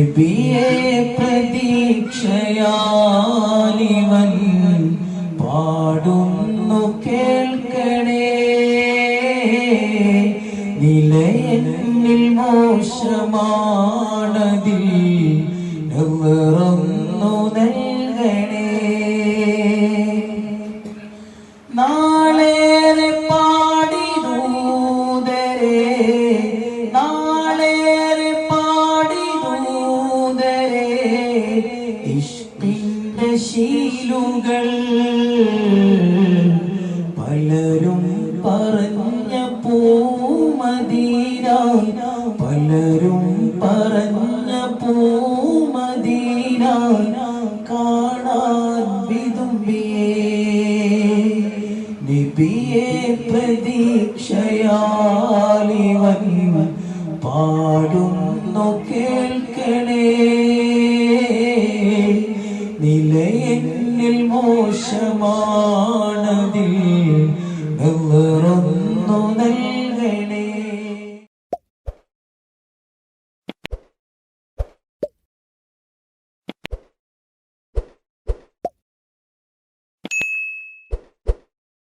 നബിയെ പ്രതീക്ഷയാലിവൻ പാടുന്നു കേൾക്കണേ. നിലയെന്നിൽ മോശമാണതിൽ നിറന്നു നൽകണേ ഇഷ്ടിന്റെ ശീലുകൾ പലരും പറഞ്ഞ പൂമദീന പലരും പറഞ്ഞ പൂമദീന കാണാൻ വിതുമ്പിയേ. നബിയെ പ്രതീക്ഷയാലിവൻ പാടുന്നു കേൾക്കണേ. നിലയെന്നിൽ മോശമാണതിൽ നിറന്നു നൽകണേ